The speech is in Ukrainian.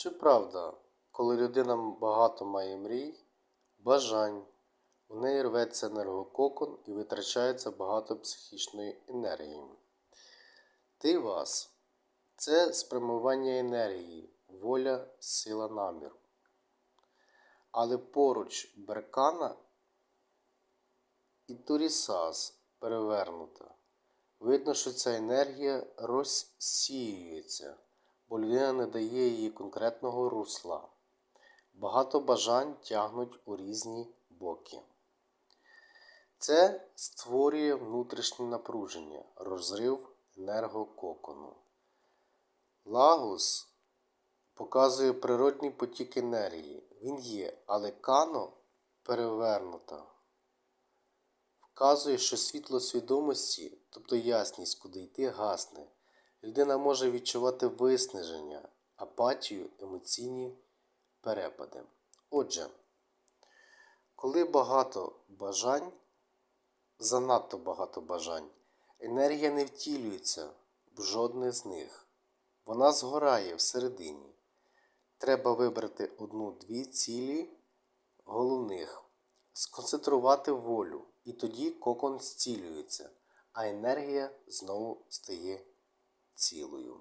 Чи правда, коли людина багато має мрій, бажань, у неї рветься енергококон і витрачається багато психічної енергії? Ти вас це спрямування енергії, воля, сила наміру. Але поруч беркана і турісас перевернута. Видно, що ця енергія розсіюється, бо людина не дає їй конкретного русла. Багато бажань тягнуть у різні боки. Це створює внутрішнє напруження, розрив енергококону. Лагус показує природний потік енергії. Він є, але кано перевернута. Вказує, що світло свідомості, тобто ясність, куди йти, гасне. Людина може відчувати виснаження, апатію, емоційні перепади. Отже, коли багато бажань, занадто багато бажань, енергія не втілюється в жодне з них. Вона згорає всередині. Треба вибрати одну-дві цілі головних, сконцентрувати волю, і тоді кокон зцілюється, а енергія знову стає цілою.